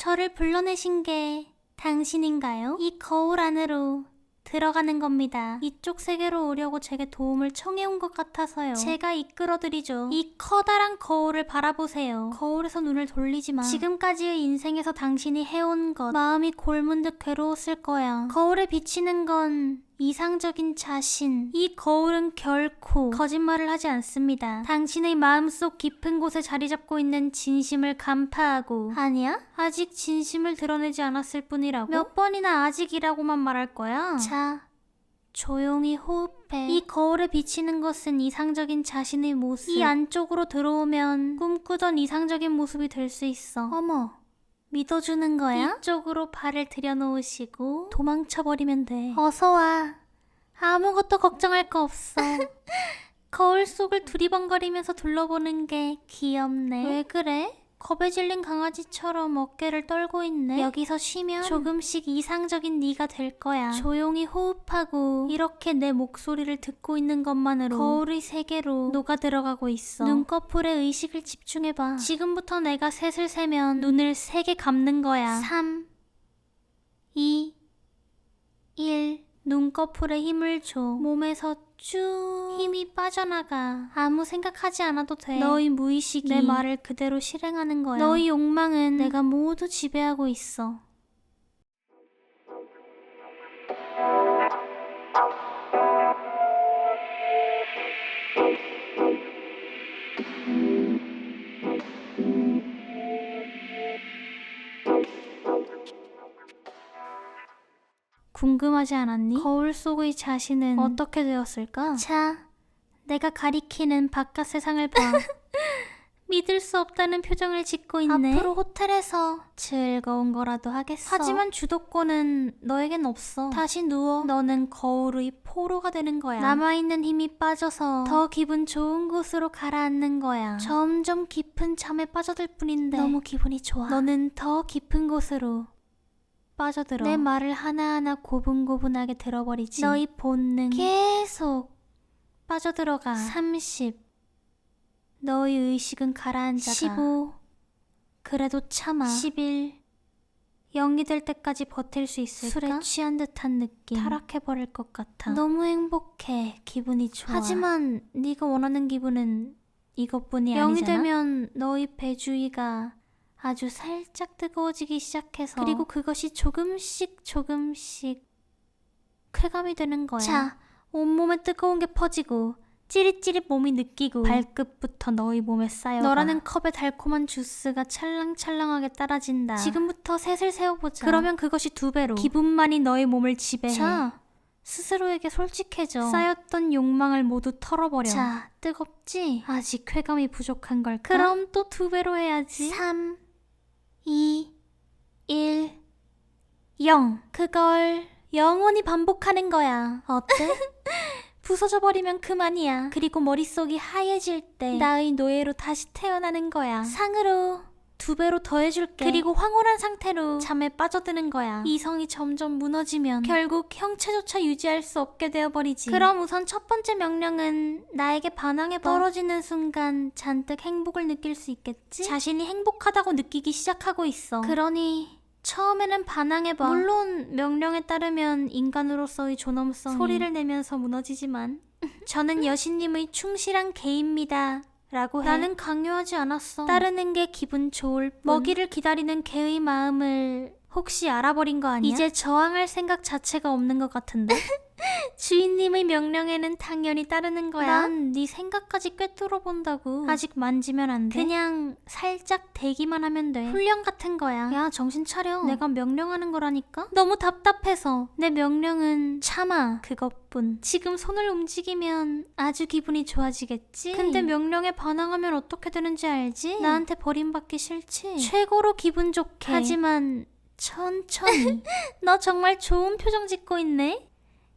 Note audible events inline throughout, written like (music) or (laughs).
저를 불러내신 게 당신인가요? 이 거울 안으로 들어가는 겁니다. 이쪽 세계로 오려고 제게 도움을 청해온 것 같아서요. 제가 이끌어드리죠. 이 커다란 거울을 바라보세요. 거울에서 눈을 돌리지 마. 지금까지의 인생에서 당신이 해온 것, 마음이 골문 듯 괴로웠을 거야. 거울에 비치는 건 이상적인 자신. 이 거울은 결코 거짓말을 하지 않습니다. 당신의 마음속 깊은 곳에 자리 잡고 있는 진심을 간파하고. 아니야? 아직 진심을 드러내지 않았을 뿐이라고? 몇 번이나 아직이라고만 말할 거야? 자, 조용히 호흡해. 이 거울에 비치는 것은 이상적인 자신의 모습. 이 안쪽으로 들어오면 꿈꾸던 이상적인 모습이 될 수 있어. 어머. 믿어주는 거야? 이쪽으로 발을 들여놓으시고 도망쳐버리면 돼. 어서 와. 아무것도 걱정할 거 없어. (laughs) 거울 속을 두리번거리면서 둘러보는 게 귀엽네. 왜 그래? 겁에 질린 강아지처럼 어깨를 떨고 있네. 여기서 쉬면 조금씩 이상적인 네가 될 거야. 조용히 호흡하고 이렇게 내 목소리를 듣고 있는 것만으로 거울의 세계로 녹아 들어가고 있어. 눈꺼풀에 의식을 집중해봐. 지금부터 내가 셋을 세면 눈을 세개 감는 거야. 3, 2, 1. 눈꺼풀에 힘을 줘. 몸에서 쭉 힘이 빠져나가. 아무 생각하지 않아도 돼. 너의 무의식이 내 말을 그대로 실행하는 거야. 너의 욕망은 내가 모두 지배하고 있어. 궁금하지 않았니? 거울 속의 자신은 어떻게 되었을까? 자, 내가 가리키는 바깥 세상을 봐. (laughs) 믿을 수 없다는 표정을 짓고 있네. 앞으로 호텔에서 즐거운 거라도 하겠어. 하지만 주도권은 너에겐 없어. 다시 누워. 너는 거울의 포로가 되는 거야. 남아있는 힘이 빠져서 더 기분 좋은 곳으로 가라앉는 거야. 점점 깊은 잠에 빠져들 뿐인데 너무 기분이 좋아. 너는 더 깊은 곳으로 빠져들어. 내 말을 하나하나 고분고분하게 들어버리지. 너의 본능 계속 빠져들어가. 30. 너의 의식은 가라앉아가. 15. 그래도 참아. 11. 0이 될 때까지 버틸 수 있을까? 술에 취한 듯한 느낌. 타락해버릴 것 같아. 너무 행복해. 기분이 좋아. 하지만 네가 원하는 기분은 이것뿐이 0이 아니잖아. 되면 너의 배주위가 아주 살짝 뜨거워지기 시작해서 그리고 그것이 조금씩 조금씩 쾌감이 되는 거야. 자, 온몸에 뜨거운 게 퍼지고 찌릿찌릿 몸이 느끼고 발끝부터 너의 몸에 쌓여 너라는 컵에 달콤한 주스가 찰랑찰랑하게 따라진다. 지금부터 셋을 세워보자. 그러면 그것이 두 배로 기분만이 너의 몸을 지배해. 자, 스스로에게 솔직해져. 쌓였던 욕망을 모두 털어버려. 자, 뜨겁지? 아직 쾌감이 부족한 걸까? 그럼 또 두 배로 해야지. 3, 2, 1, 0. 그걸 영원히 반복하는 거야. 어때? (laughs) 부서져 버리면 그만이야. 그리고 머릿속이 하얘질 때 나의 노예로 다시 태어나는 거야. 상으로 두 배로 더해줄게. 그리고 황홀한 상태로 잠에 빠져드는 거야. 이성이 점점 무너지면 결국 형체조차 유지할 수 없게 되어버리지. 그럼 우선 첫 번째 명령은 나에게 반항해봐. 떨어지는 순간 잔뜩 행복을 느낄 수 있겠지? 자신이 행복하다고 느끼기 시작하고 있어. 그러니 처음에는 반항해봐. 물론 명령에 따르면 인간으로서의 존엄성이 소리를 내면서 무너지지만 (laughs) 저는 여신님의 충실한 개입니다. 라고 해. 나는 강요하지 않았어. 따르는 게 기분 좋을 뿐. 먹이를 기다리는 개의 마음을 혹시 알아버린 거 아니야? 이제 저항할 생각 자체가 없는 것 같은데? (laughs) 주인님의 명령에는 당연히 따르는 거야. 난 네 생각까지 꿰뚫어 본다고. 아직 만지면 안 돼. 그냥 살짝 대기만 하면 돼. 훈련 같은 거야. 야, 정신 차려. 내가 명령하는 거라니까? 너무 답답해서. 내 명령은 참아. 그것뿐. 지금 손을 움직이면 아주 기분이 좋아지겠지? 근데 명령에 반항하면 어떻게 되는지 알지? 나한테 버림받기 싫지? 최고로 기분 좋게. 하지만 천천히. 너 정말 좋은 표정 짓고 있네?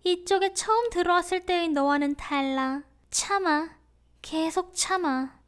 이쪽에 처음 들어왔을 때의 너와는 달라. 참아. 계속 참아.